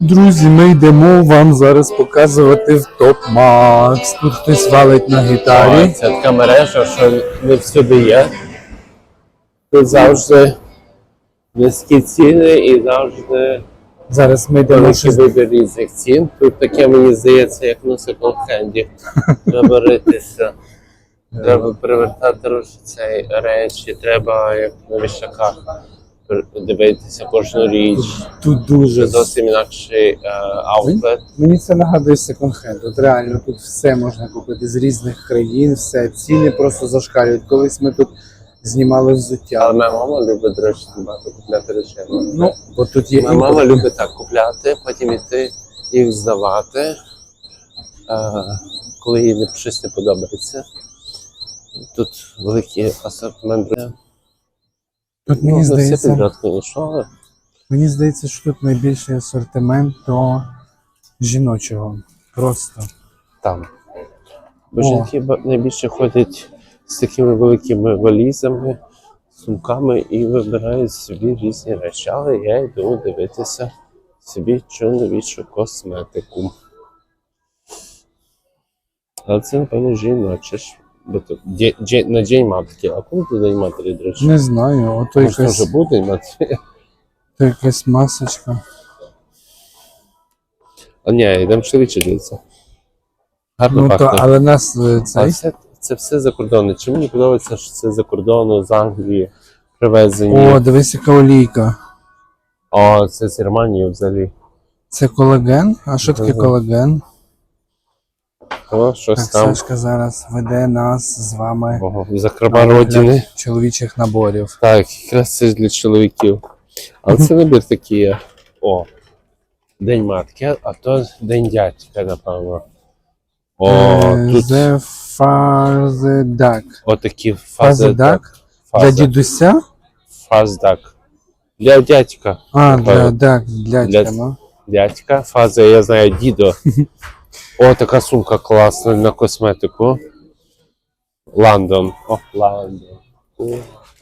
Друзі, ми йдемо вам зараз показувати в Топ Макс. Тут хтось валить на гітарі. Це така мережа, що не всюди є. Тут завжди низькі ціни і завжди Зараз ми йдемо великий щось. вибір різних цін. Тут таке мені здається, як на секонд-хенді. Треба ритися. Треба привертати ручі цей речі, треба як на вішаках дивитися кожну річ. Тут Це дуже. зовсім інакший е, аутлет. Мені це нагадує секонд-хенд. От реально тут все можна купити з різних країн, все. Ціни просто зашкалюють. Колись ми тут знімали взуття. Але моя мама любить, до речі, багато купляти речей. Ну, бо тут є Моя мама любить так купляти, потім іти їх здавати, е, коли їй щось не подобається. Тут великий асортимент. Тут Ну, мені не все здається, але мені здається, що тут найбільший асортимент то жіночого. Просто. там. Бо О. жінки найбільше ходять з такими великими валізами, сумками і вибирають собі різні речі. Але я йду дивитися собі чоловічу косметику. Але це, напевно, жіноче ж. То ді- ді- на День матки. А коли ти День матері, до речі? Не знаю, ото Може, якась, вже буде День матері? то якась масочка. А ні, йдемо чоловіче дивитися. Гарно Ну то, пахне. але нас е, А цей. це, це все за кордону. Чи мені подобається, що це за кордону, з Англії привезені. О, дивись, яка олійка. О, це з Германії взагалі. Це колаген? А що таке Ага. колаген? О, щось Так, там. Сашка зараз веде нас з вами Ого, закрома родини. чоловічих наборів. Так, якраз це ж для чоловіків. Але це набір такий є. О, День матки, а то День дядька, напевно. О, Е, тут The Duck. отакі фази. Duck? Для Фаза, дідуся? фаздак. Для дядька. А, для Напевно. дак, для Для- дядька, ну. Дядька, фаза, я знаю, дідо. О, така сумка класна на косметику. Лондон. О, Лондон.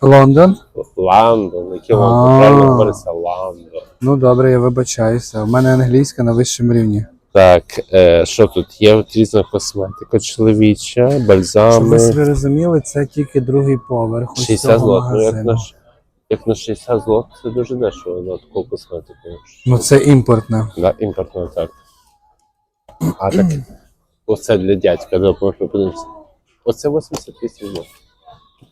Лондон? Лондон. Який Лондон? Правильно говориться Лондон. Ну добре, я вибачаюся. У мене англійська на вищому рівні. Так, е, що тут? Є от різна косметика чоловіча, Щоб ви бальзами. собі розуміли, це тільки другий поверх. ось 60 цього злот. Ну, як магазину. на, ш- як на 60 злот, це дуже дешево на таку косметику. Ну це імпортне. Да, імпортно так. А так, оце для дядька, можна подивитися. Оце 88 злот.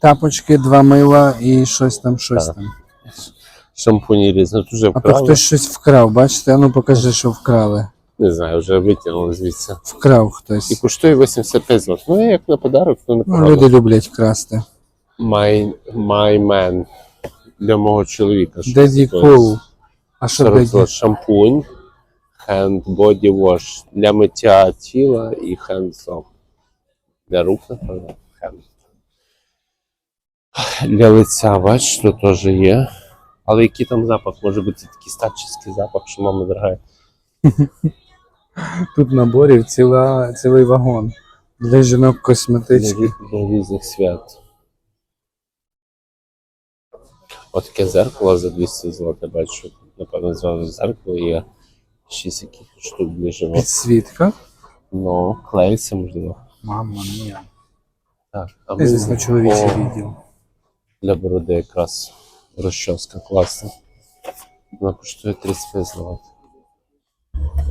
Тапочки, два мила і щось там, щось Так. там. Шампуні різні. Тут вже А то вкрали. хтось щось вкрав, бачите? А ну покажи, що вкрали. Не знаю, вже витягнули звідси. Вкрав І хтось. коштує 85 злот. Ну, як на подарок, то не Ну, люди люблять красти. My, my man. Для мого чоловіка. що Деді Кул. А що 40 деді? злот шампунь, hand body wash для миття тіла і hand soap. Для рук, напевно, hand. Для лиця, бач, що теж є. Але який там запах? Може бути такий старчий запах, що мама дорога. Тут наборів ціла, цілий вагон. Для жінок Для, косметички. рі- для різних свят. Отаке зеркало за 200 злот, я бачу. Напевно, зразу зеркало є. Шість якихось штук для живот. Підсвітка. Ну, клеїться, можливо. Мама мія. Так, а І, звісно, чоловічий О, відділ. Для бороди якраз розчоска класна. Вона коштує 35 злот.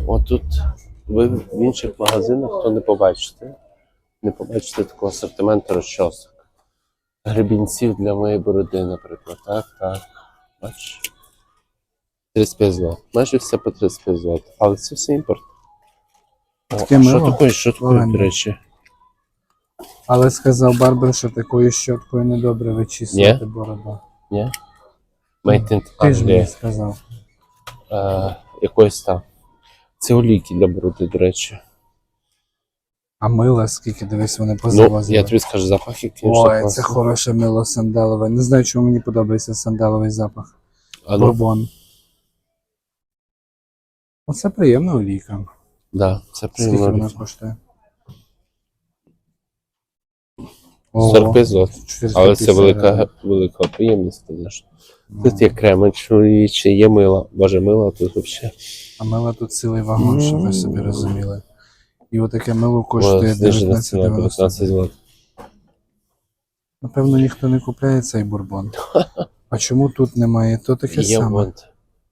Отут ви в інших магазинах, то не побачите. Не побачите такого асортименту розчосок. Гребінців для моєї бороди, наприклад. Так, так. Бачиш? 35 злот. Майже все по 35 злот. Але це все імпорт. О, Таке а що мило. таке, що таке, Легенда. до речі? Але сказав Барбар, що такою щоткою недобре вичісувати бороду. Ні? Made in Ти ж мені Anglія. сказав. Е, якоїсь там. Це олійки для бороди, до речі. А мила, скільки дивись, вони Ну, позавозили. я тобі скажу, запах який Ой, це хороше мило сандалове. Не знаю, чому мені подобається сандаловий запах. А ну, Бурбон. Оце приємна олійка. да, це Скільки приємно. вона коштує? 45 злот. 450 Але це велика, велика приємність, звісно. Тут є крема чоловічі, є мила. Боже, мила тут взагалі. А мила тут цілий вагон, щоб ви собі розуміли. І отаке мило коштує знижена 19 ціна 19 злотих. Напевно, ніхто не купляє цей бурбон. А чому тут немає? То таке Є саме.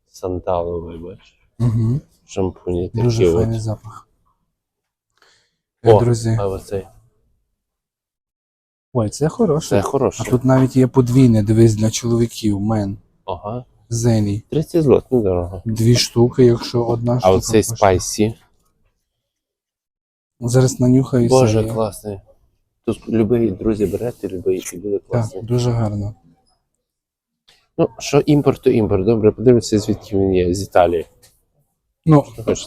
сандаловий, бачиш, Угу. шампуні такі Дуже от. файний запах. О, Друзі, А оцей. ой, це хороше. Це А тут навіть є подвійне, дивись, для чоловіків, мен, Ага. зелій. 30 злот, недорого. Дві штуки, якщо одна штука. А оцей спайсі. Зараз нанюхаю Боже, класний. Тут любий, друзі, берете, любий, і буде Так, дуже гарно. Ну, що імпорт, то імпорт. Добре, подивимося, звідки він є, з Італії. Ну,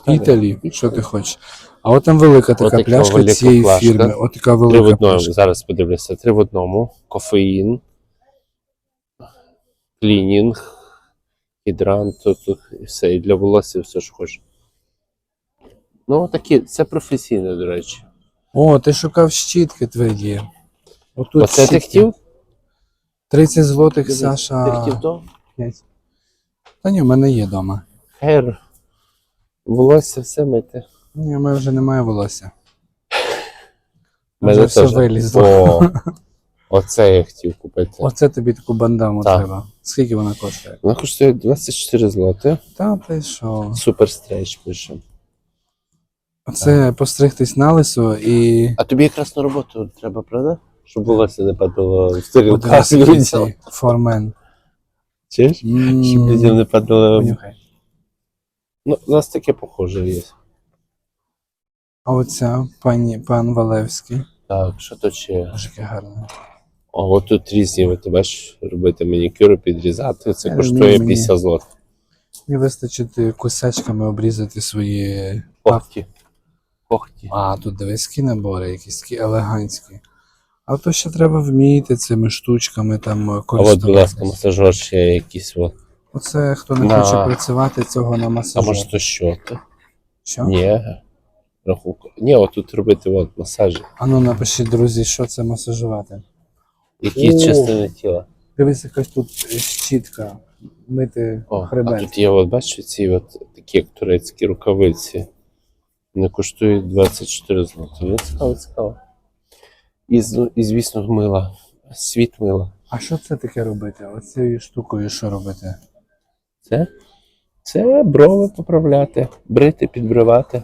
Італії, що ти хочеш. А от там велика така Отака пляшка велика цієї пляшка. фірми. От така Три в одному. пляшка. Зараз подивлюся. Три в одному. Кофеїн, клінінг, гідрант, тут, тут і все. І для волосся все ж хочеш. Ну, такі, це професійне, до речі. О, ти шукав щітки тверді. Отут Оце ти хотів? 30 злотих, Ти Саша. хотів то? Та ні, в мене є вдома. Хер. Волосся все мити. Ні, в мене вже немає волосся. Мене Вже все теж. вилізло. О, оце я хотів купити. Оце тобі таку бандаму Так. треба. Скільки вона коштує? Вона коштує 24 злоти. Та ти що? Супер стрейч пише. Оце постригтись на лисо і. А тобі якраз на роботу треба, правда? Щоб волосся не падало в тарілках Подивись, який людям. цей Формен. Чуєш? Щоб людям не падало. Понюхай. Ну, у нас таке похоже є. А оця пані пан Валевський. Так, що то ще? Яке гарне. А от тут різні, от ти бачиш, робити манікюр, підрізати. Це Е, коштує мені- 50 злот. Мені вистачить кусачками обрізати свої. Когті. Когті. А, тут дивись, які набори, якісь такі елегантські. А то ще треба вміти цими штучками там А от, будь ласка, масажер ще якийсь. От. Оце хто не На. хоче працювати, цього на А може то що? Що? Ні. Рахунку. Ні, от тут робити от, масажі. А ну напишіть, друзі, що це масажувати. Які О. частини тіла. Дивись, якась тут щітка. Мити О, а хребет. тут є, от бачиш, ці от такі як турецькі рукавиці. Вони коштують 24 злоти. Ну, цікаво, цікаво. І, з- і звісно, мила. Світ мила. А що це таке робити? Оцією штукою що робити? Це? Це брови поправляти, брити, підбривати.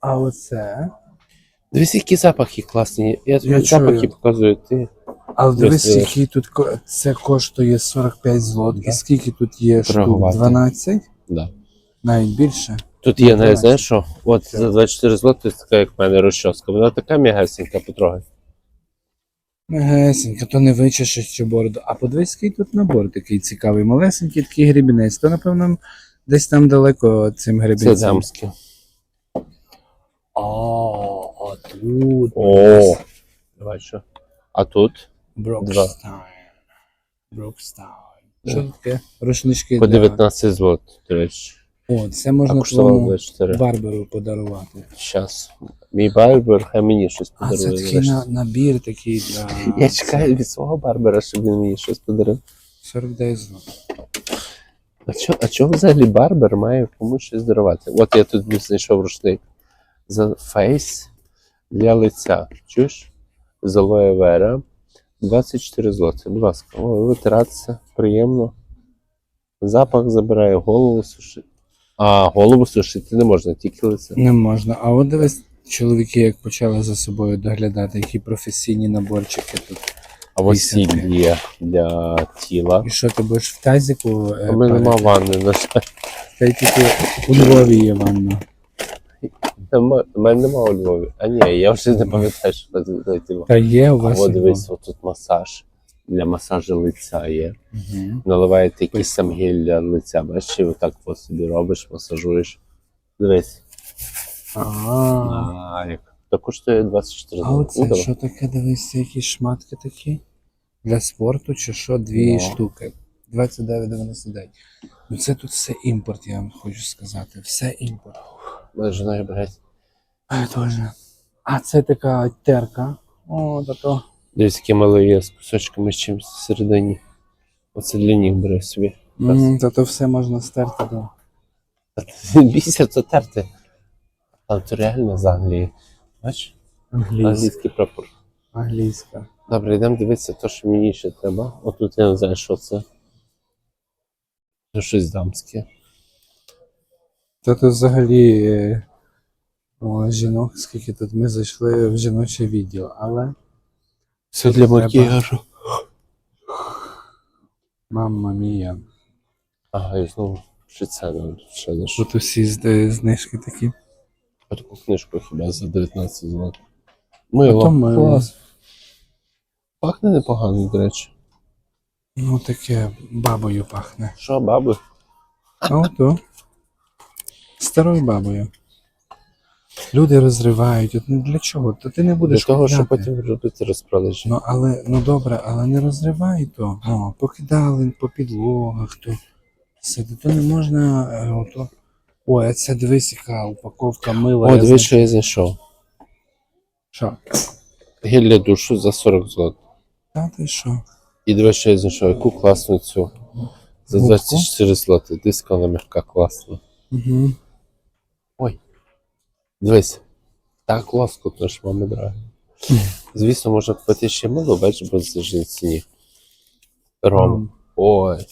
А оце. Дивись, які запахи класні. Я тобі Я запахи чую. показую. Ти. Але дивись, Дивись, який тут ко- це коштує 45 злот. Да. І скільки тут є штук? Дороговато. 12? Да. Навіть більше. Тут є, навіть, знаєш що? От за 24 злоти така, як в мене розчоска. Вона така м'ягесенька, потрогай. Гесенька, то не вичешеш цю бороду. А подивись, який тут набор такий цікавий. Малесенький такий гребінець. То, напевно, десь там далеко цим Це гребінцем. дамське. О, а тут. О! Давай що. А тут Брокстайн. Брокстайн. Що таке? Рушнички по 19 злот, до речі. О, це можна твоєму барберу подарувати. Щас. Мій барбер, хай мені щось А це такий на, набір такий для... Я чекаю від свого барбера, щоб він мені щось подарив. 49 злот. А чо, а чого взагалі барбер має комусь щось дарувати? От я тут знайшов рушник. За фейс для лиця. Чуєш? З алоє вера. 24 злоти. Будь ласка, витиратися, приємно. Запах забирає, голову сушити. А, голову сушити не можна, тільки лице. Не можна. А от дивись, чоловіки як почали за собою доглядати, які професійні наборчики тут. А ось є для тіла. І що ти будеш в тазіку? е, У мене нема ванни, на жаль. Та й тільки у Львові є ванна. У мене нема у Львові. А ні, я вже не пам'ятаю, що це знайти. Та є у вас. А от дивись, от тут масаж. Для масажу лиця є. Угу. Наливаєте якийсь там гель для лиця, бачиш, і отак от собі робиш, масажуєш. Дивись. А, А. То коштує 24 а оце Ну, давай. що таке, дивись, якісь шматки такі? Для спорту чи що? Дві Ну. штуки. 29,99. Ну це тут все імпорт, я вам хочу сказати. Все імпорт. Моя жена брать. А, тоже. А це така терка. О, та то. Дивись, які мали є з кусочками з чимось всередині. Оце для них бере собі. М, Та то все можна стерти до. Бійся то терти. А то реально з Англії. Бачиш? Англійська. Англійський прапор. Англійська. Добре, йдемо дивитися те, що мені ще треба. Отут я не знаю, що це. Це щось дамське. Та тут взагалі е, о, жінок, скільки тут ми зайшли в жіноче відділ, але Все для Треба. макіяжу. мамма мія. Ага, і знову ще це нам ще. Тут усі з- е, знижки такі. Таку книжку хіба за 19 злот. Мило. мило. Клас. Пахне непогано, до речі. Ну таке бабою пахне. Що, баби? А ото. Старою бабою. Люди розривають. От ну для чого? То ти не Для будеш того, щоб купляти. потім робити розпродажі. Ну, але, ну добре, але не розривай то. О, покидали по підлогах, то все, то не можна. е, Ото. Ой, а це дивись, яка упаковка мила. О, я дивись, що я знайшов. Що? Гель для душу за 40 злот. Та ти що? І дивись, що я знайшов. Яку класну цю. За Губку? 24 злоти. Диска вона м'яка, класна. Угу. Дивись. Так лоскутно ж, мама дорога. Звісно, можна купити ще мило, бачиш, бо це ж ціні. Ром. Ой.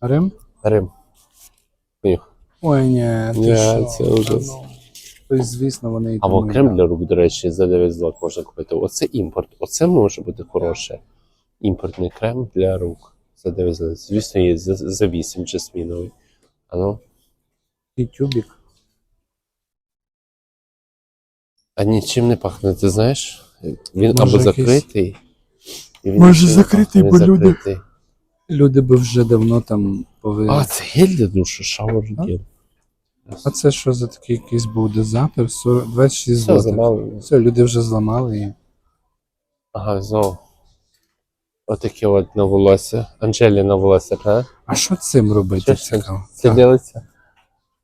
Рим? Рим. Понюх. Ой, ні, ти Ні, що? це ужас. Та ну. Тобто, звісно, вони і Або тому крем для рук, до речі, за 9 злот можна купити. Оце імпорт. Оце може бути хороше. Імпортний крем для рук за 9 злот. Звісно, є за, за 8 жасміновий. А ну. І тюбік. А нічим не пахне, ти знаєш? Він Може, або якийсь- закритий. і він Може, нічим не закритий, пахне, бо він люди- закритий. Люди би вже давно там повинні. А, це гель для душу, шауер А? гель. Це що за такий якийсь був дозатор? 40 26 Все, злотих. замало. Все, люди вже зламали і. Ага, знову. Отаке от на волосся. Анжелі на волосся, правда? А що цим робити? Що ж це? Цікаво. Це Так. для.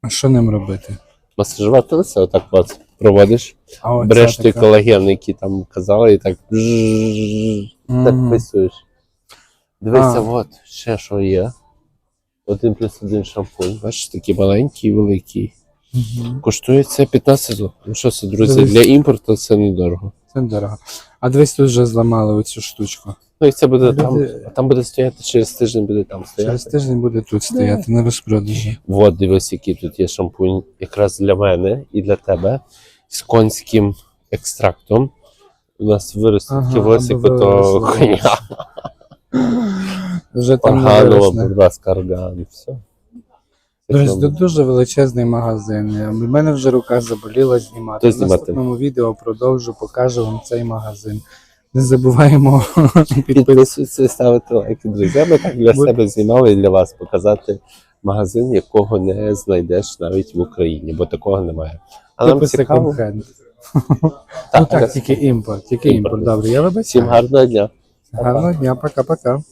А що ним робити? Масажувати лице, отак от проводиш. А Береш той колаген, який там казали, і так так Мгм. вписуєш. Дивися, от, ще що є. Один плюс один шампунь. Бачиш, такий маленький і великий. Мгм. Коштує це 15 злотих. Ну що це, друзі, Дивись. для імпорту це недорого. Це дорого. А дивись, тут вже зламали оцю штучку. Ну і це буде Люди- там, а там буде стояти через тиждень буде там стояти. Через тиждень буде тут стояти на розпродажі. От дивись, який тут є шампунь якраз для мене і для тебе з конським екстрактом. У нас виросте Ага, таке волосся, то коня. Вже там Органова, будь ласка, орган. Все. Друзі, тут дуже величезний магазин. У мене вже рука заболіла знімати. В наступному відео продовжу, покажу вам цей магазин. Не забуваємо підписувати. Підписуйтесь, ставити лайки, друзі. Ми так для себе знімали і для вас показати магазин, якого не знайдеш навіть в Україні, бо такого немає. А нам цікаво. секонд-хенд. Ну так, тільки імпорт, тільки Імпорт. Добре, я Всім гарного дня. Гарного дня, пока-пока.